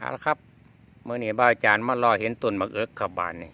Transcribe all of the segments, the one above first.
เอาละครับเมื่อนี้บ่าวอาจารย์มารอเห็นต้นมักเอิกครับบานนี่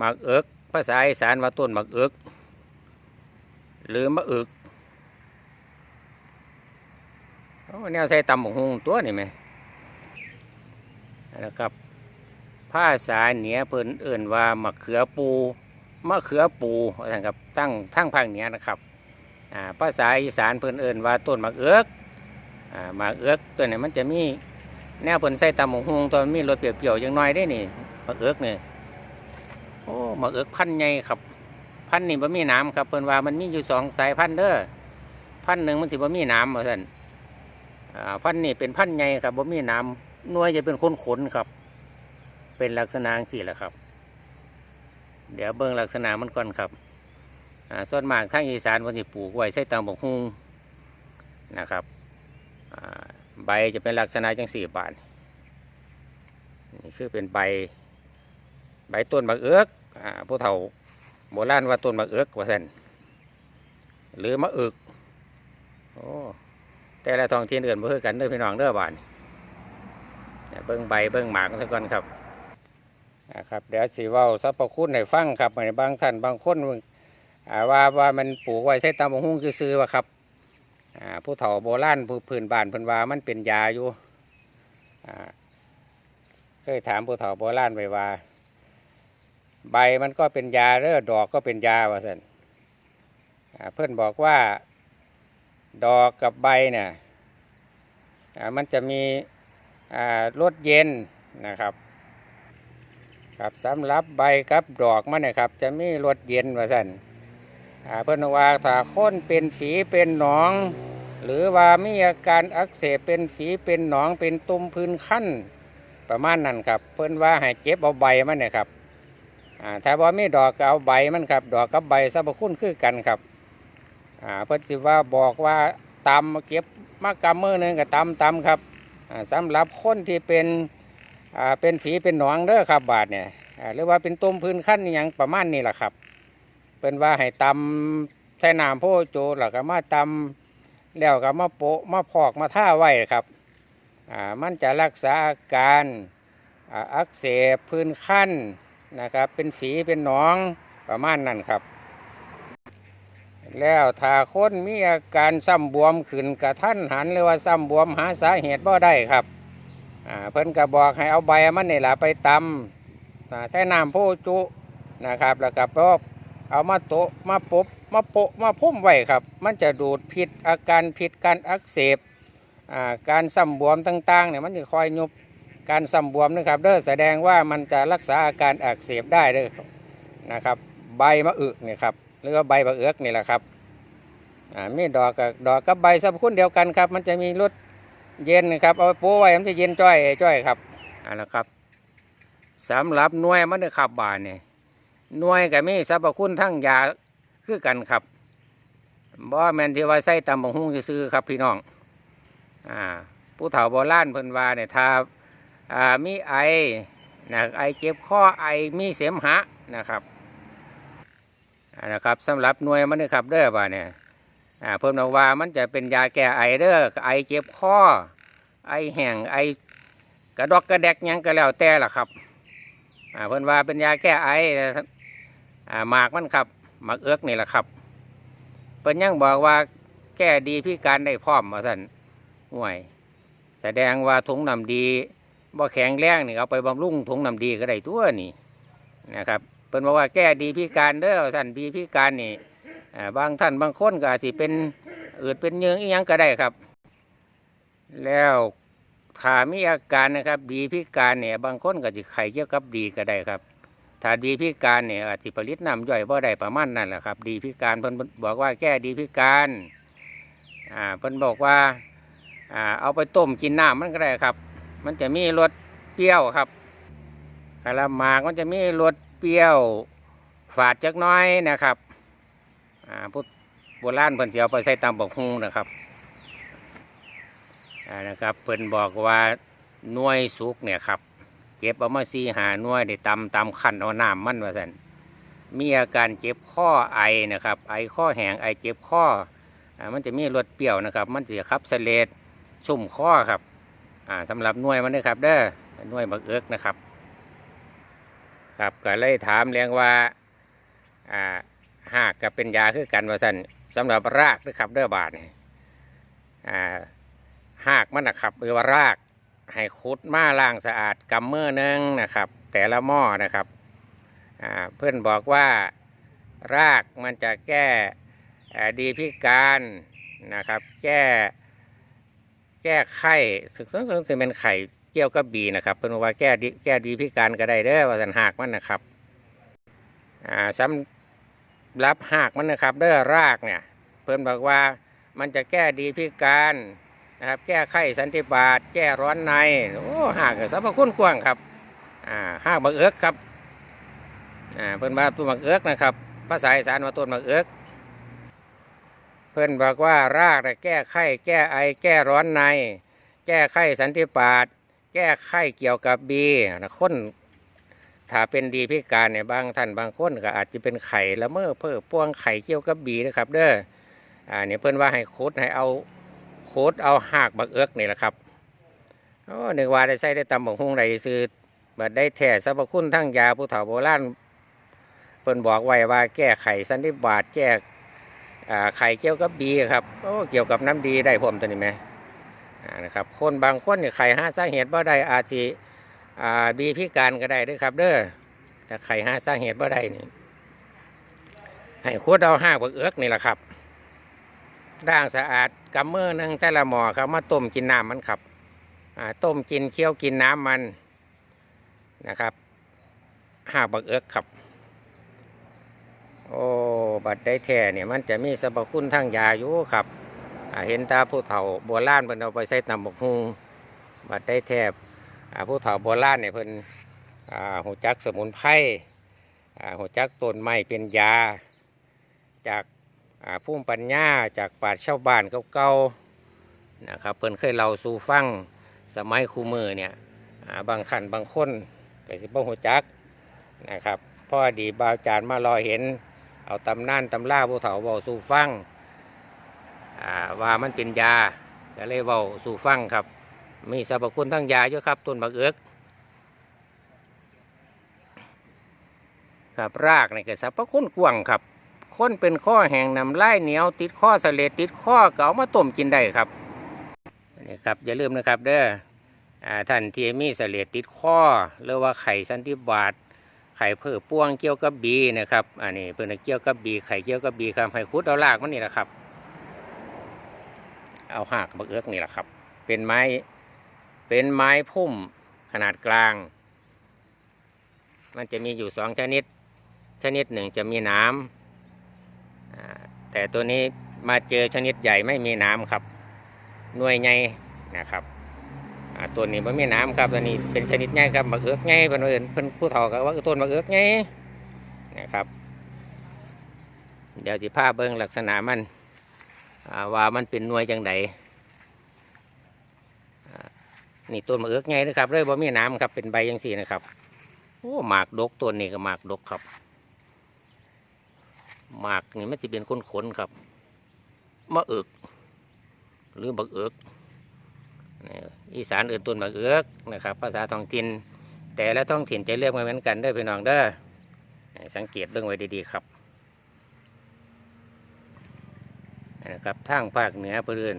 มักเอิกภาษาอีสานว่าต้นมักเอิกหรือมะเอิกโอ้แนวใส่ตำบักฮุงตัวนี่ไหมนะครับภาษาเหนือเพิ่นเอื่นว่ามะเขือปูมะเขือปูนะครับตั้งทั้งภาคเหนือนะครับอ่าภาษาอีสานเพิ่นเอื่นว่าต้นมักเอิกอ่ามักเอิกตัวนี้มันจะมี แนวเพิ่นใส่ตำบักฮุงตอนมีรสเปรี้ยวๆอย่างน้อยได้นี่มะเอิกนี่โอ้มะเอิกพันใหญ่ครับ พันนี่บ่มีหน้ำครับเพิ่นว่ามันมีอยู่สองสายพันธุ์เด้อพันธุ์หนึ่งมันสิบ่มีหน้ำว่าซั่นพันธุ์นี่เป็นพันธุ์ใหญ่ครับบ่มีหน้ำหน่วยจะเป็นขนๆครับ เป็นลักษณะจังซี่แหละครับ เดี๋ยวเบิ่งลักษณะมันก่อนครับส่วนมากทางอีสานเพิ่นสิปลูกไว้ใส่ตำบักฮุงนะครับ ใบจะเป็นลักษณะจังสี่บาทนี่คือเป็นใบ ใบต้นมะเอือกผู้เฒ่าโบราณว่าต้นมะเอือกว่าท่นหรือมะเอือกโอ้แต่ละท้องถิ่นอื่นบ่คือกันเด้อพี่น้องเด้อบานเบิ้งใบเบิ้งหมากกันก่อนครับครับเดี๋ยวสีว่าสรรพคุณให้ฟังครับในบางท่านบางคนว่าว่ามันปลูกไว้ใช้ตามหุ้งคือซื้อว่าครับ ผู้เฒ่าโบราณผู้พื้นบ้านพิ่นว่ามันเป็นยาอยู่เคยถามผู้เฒ่าโบราณไปว่า ใบมันก็เป็นยาเด้อดอกก็เป็นยาว่าซั่นอ่าเพิ่นบอกว่าดอกกับใบเนี่ยมันจะมีรสเย็นนะครับครับสำหรับใบกับดอกมันนี่ยครับ จะมีรสเย็นว่าซั่นอ่า เพิ่อนว่าถ้าค้นเป็นฝีเป็นหนอง หรือว่ามีอาการอักเสบเป็นฝีเป็นหนองเป็นตุ่มพื้นขั้นประมาณนั้นครับ เพิ่อนว่าให้เจ็บเอาใบมันเนี่ยครับอ่าถ้าบ่มีดอกก็เอาใบมันครับ ดอกกับใบสรรพคุณคือกันครับเพิ่อนสิว่าบอกว่าตำเก็บมากำมือหนึ่งก็ตำตำครับอ่าสำหรับคนที่เป็นเป็นฝีเป็นหนองเด้อครับบาดเนี่ยหรือว่าเป็นตุ่มพื้นขั้นอย่างประมาณนี้แหละครับ เป็นว่าให้ตำใส่น้ำโพโจแล้วก็มาตำแล้วก็มาโปะมาพอกมาท่าไว้ครับอ่ามันจะรักษาอาการอักเสบพื้นขั้นนะครับ เป็นฝีเป็นหนองประมาณนั้นครับ แล้วถ้าคนมีอาการซ้ำบวมขึ้นกระทันหันหรือว่าซ้ำบวมหาสาเหตุบ่ได้ครับอ่าเพิ่นก็บอกให้เอาใบมันนี่แหละไปตำอ่าใส่น้ำโพจุนะครับ แล้วก็พอก เอามาโตะมาปบมาโปะมาพุ่มไว้ครับ มันจะดูดพิษอาการพิษการอักเสบอ่าการซ้ำบวมต่างๆเนี่ยมันจะคอยยุบการซ้ำบวมนะครับเด้อแสดงว่ามันจะรักษาอาการอักเสบได้เด้อนะครับ ใบมะอึเนี่ยครับหรือว่าใบมะเอือกนี่แหละครับอ่ามีดอกกับดอกกับใบสรรพคุณเดียวกันครับ มันจะมีรสเย็นนะครับเอาปโปะไว้มันจะเย็นจ้อยจ้อยครับอันนะครับสำหรับหน่วยมันนะครับบานเนี่ย หน่วยก็มีสรรพคุณทั้งยาคือกันครับบ่แมนที่ว่าใส่ตำบักหุ่งซื้อครับพี่น้องอ่าผู้เฒ่าโบราณเพิ่นว่าเนี่ยถ้าอ่ามีไอนะไอเจ็บคอไอมีเสมหะนะครับนะครับสำหรับหน่วยมันนะครับเด้อว่าเนี่ยอ่าเพิ่นว่ามันจะเป็นยาแก้ไอเด้อไอเจ็บคอไอแห้งไอกระดอกกระแดกยังก็แล้วแต่ล่ะครับอ่าเพิ่นว่าเป็นยาแก้ไอ อ่าหมากมันครับหมากเอือกนี่แหละครับเพิ่นยังบอกว่าแก้ดีพิการได้พร้อมมาสั่นห่วย แสดงว่าถุงน้ำดีบ่แข็งแรงนี่เอาไปบำรุงถุงน้ำดีก็ได้ตัวนี่นะครับเพิ่นบอกว่าแก้ดีพิการเด้อสั่นดีพิการนี่บางท่านบางคนก็อาจสิเป็นอืดเป็นเยืองอีหยังก็ได้ครับ แล้วถ้ามีอาการนะครับ ดีพิการเนี่ย บางคนก็จะไข้เกี่ยวกับดีก็ได้ครับ ถ้าดีพิการเนี่ยอาจจะผลิตน้ำย่อยบ่ได้ประมาณนั่นแหละครับ ดีพิการเพิ่นบอกว่าแก้ดีพิการอ่าเพิ่นบอกว่าอ่าเอาไปต้มกินน้ำมันก็ได้ครับ มันจะมีรสเปรี้ยวครับกะละหมากมันจะมีรสเปรี้ยวฝาดจักน้อยนะครับอ่าพุทธโบราณเพิ่นเสียเอไปใส่ตำบักฮุงนะครับอ่านะครับเพิ่นบอกว่าหน่วยสุกเนี่ยครับ เก็บเอามาซีหาหน่วยได้ตำตำขันเอาน้ำมันว่าสันมีอาการเจ็บข้อไอนะครับ ไอข้อแห้งไอเจ็บข้ออ่ามันจะมีรสเปรี้ยวนะครับ มันจะขับเสเลดชุ่มข้อครับอ่าสำหรับหน่วยมันเด้อครับเด้อหน่วยบักเอิกนะครับ ครับก็เลยถามเรียงว่าอ่าหากกับเป็นยาคือกันว่าสันสำหรับรากนะครับเด้อบาทนี่อ่าหากมันนะครับหรือว่าราก ให้ขุดมาล้างสะอาดกำมือหนึงนะครับ แต่ละหม้อนะครับเพื่อนบอกว่ารากมันจะแก้ดีพิการนะครับ แก้แก้ไข้สึกซึ่งซึ่งเป็นไข่เกี่ยวกับบีนะครับเพิ่อนว่าแก้ดีแก้ดีพิการก็ได้เด้อว่าสันหากมันนะครับสำรับหากมันนะครับเด้อรากเนี่ย เพิ่อนบอกว่ามันจะแก้ดีพิการ นะครับ แก้ไข้สันติบาตแก้ร้อนในโอ้หากสรรพคุณกว้างครับอ่าหากบักเอิกครับอ่าเพิ่นว่าตัวบักเอิกนะครับภาษาอีสานว่าต้นบักเอิกเพื่อนบอกว่ารากนะแก้ไข้แก้ไอแก้ร้อนใน แก้ไข้สันติบาตแก้ไข้เกี่ยวกับบีนะคนถ้าเป็นดีพิการเนี่ยบางท่านบางคนก็อาจจะเป็นไข่ละเมอเพื่อป้วงไข่เกี่ยวกับบีนะครับ เด้ออ่าเนี่ยเพื่อนว่าให้โคดให้เอา โคดเอาหากบักเอิกนี่แหละครับโอ้นึกว่าได้ใส่ได้ตำบักฮุงได้ซื้อบัดได้แท้สรรพคุณทั้งยาผู้เฒ่าโบราณเพิ่นบอกไว้ว่าแก้ไขสันติบาตแก้ไข่เกี่ยวกับดีครับโอ้เกี่ยวกับน้ำดีได้ผมตัวนี้ไหมนะครับคนบางคนเนี่ยไข่ห้าสาเหตุบ่ได้อาจจะอ่าบีพิการก็ได้ด้วยครับ เด้อแต่ไข่ห้าสาเหตุบ่ได้นี่ให้ขวดเอาห้าบักเอิกนี่แหละครับ ด่างสะอาดกำมือหนึงแต่ละหมอครับมาต้มกินน้ำมันครับต้มกินเคี่ยวกินน้ำมันนะครับห้าบักเอิกครับ โอ้บัดได้แท้เนี่ยมันจะมีสรรพคุณทางยาอยู่ครับเห็นตาผู้เฒ่าโบราณเพิ่นเอาไปใส่ตำบักฮุงบัดได้แทบอ่ผู้เฒ่าโบราณเนี่ยเพิ่นหูจักสมุนไพรหูจักต้นไม้เป็นยา จาก ภูมิปัญญาจากปราชาวบ้านเก่าๆนะครับเพิ่นเคยเล่าสู่ฟังสมัยคูมือเนี่ยบางขันบางคนก็สิบ่หูจักนะครับพ่อดีบาวจานมารอเห็น เอาตำนานตำล่าผู้เฒ่าเบาสู่ฟังว่ามันเป็นยาก็เลยเบาสู่ฟังครับ มีสรรพคุณทั้งยาอยู่ครับต้นบักเอิกครับรากนี่ก็สรรพคุณกว้างครับ คนเป็นข้อแห้งนำไล่เหนียวติดข้อเสลดติดข้อเก็เอามาต้มกินได้ครับนี่ครับอย่าลืมนะครับเด้ออท่านที่มีเสลดติดข้อหรือว่าไข่สันติบาตไข่เพื่อป้วงเกี่ยวกับบีนะครับอันนี้เพื่อนเกี่ยวกับบีไข่เกี่ยวกับบีครับไข่คุดเอาลากมันนี่แหละครับ เอาหากบักเอิกนี่แหละครับ เป็นไม้เป็นไม้พุ่มขนาดกลาง มันจะมีอยู่สองชนิด ชนิดหนึ่งจะมีน้ำอ่า แต่ตัวนี้มาเจอชนิดใหญ่ไม่มีน้ำครับหน่วยใหญ่นะครับตัวนี้ไมันไม่น้ำครับตัวนี้เป็นชนิดง่ายครับบักเอือกง่ายเพิ่นว่าเอิ้นเพิ่นผู้เฒ่าก็ว่าต้นบักเอือกง่ายนะครับ เดี๋ยวสิพาเบิ่งลักษณะมันว่ามันเป็นหน่วยจังไดนี่ต้นบักเอือกง่ายนะครับเลยบ่มีน้ำครับเป็นใบจังซี่นะครับโอ้หมากดกต้นนี้ก็หมากดกครับ หมากนี่มันจะเป็นขนๆครับมะเอือกหรือบักเอือกนี่อีสานเอื่นตุนบักเอือกนะครับ ภาษาท้องถิ่นแต่และท้องถิ่นจะเรียกไม่เหมือนกันเด้พี่น้องเด้อสังเกตเบิ่งไว้ดีๆครับนะครับทางภาคเหนือเพื่อน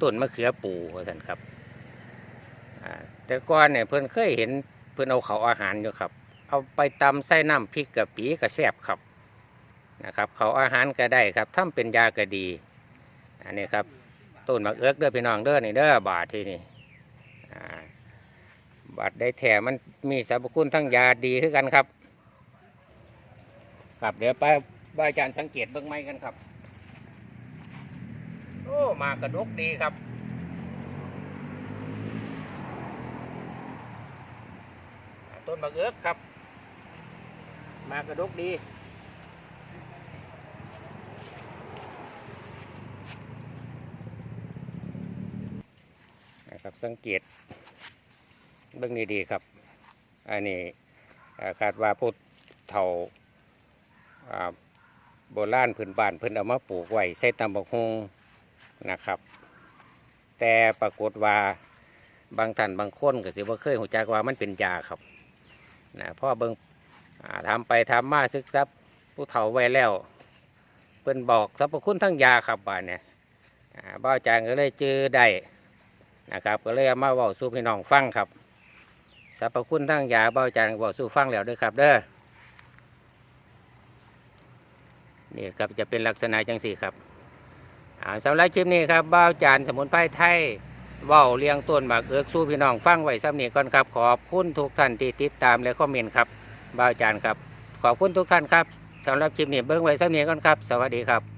ต้นมะเขือปูท่านครับแต่ก่อนเนี่ยเพื่อนเคยเห็นเพื่อนเอาเขาอาหารอยู่ครับ เอาไปตำใส่น้ำพริกกะปิกระแซบครับ นะครับเขาอาหารก็ได้ครับทำเป็นยาก็ดี อันนี้ครับต้นมะเอือกเด้อพี่น้องเด้อนี่เด้อบาทที่นี่บาทได้แถมมันมีสรรพคุณทั้งยาดีคือกันครับครับเดี๋ยวไปบอาจารย์สังเกตเบื้องไม้กันครับ โอ้มากระดกดีครับต้นมะเอือกครับ มากระดกดี นะครับ สังเกตเบื้องนี้ดีครับ อันนี้อ่าคาดว่าผู้เฒ่าโบราณพื้นบ้านเพิ่นเอามาปลูกไว้ใส่ตำบักฮงนะครับ แต่ปรากฏว่าบางท่านบางคนก็สิบ่เคยหูจักว่ามันเป็นยาครับนะพ่อเบิงอ่าทำไปทำมาซึกซับผู้เฒ่าไว้แล้วเพิ่นบอกสรรพคุณทั้งยาครับบ้านเนี่ยบ้าจางก็เลยจือได้ นะครับ ก็เลยมาเว้าสู่พี่น้องฟังครับสรรพคุณทั้งยาบ้าวจางเว้าสู่ฟังแล้วด้วยครับ เด้อนี่ครับจะเป็นลักษณะจังสี่ครับสำหรับคลิปนี้ครับบ้าวจานสมุนไพรไทยเว้าเลี้ยงต้นหมากเอือกสู้พี่น้องฟังไว้ซ้ำนี้ก่อนครับ ขอบคุณทุกท่านที่ติดตามและคอมเมนต์ครับบ้าวจานครับ ขอบคุณทุกท่านครับสำหรับคลิปนี้เบิ้งไว้ซ้ำนี้ก่อนครับ สวัสดีครับ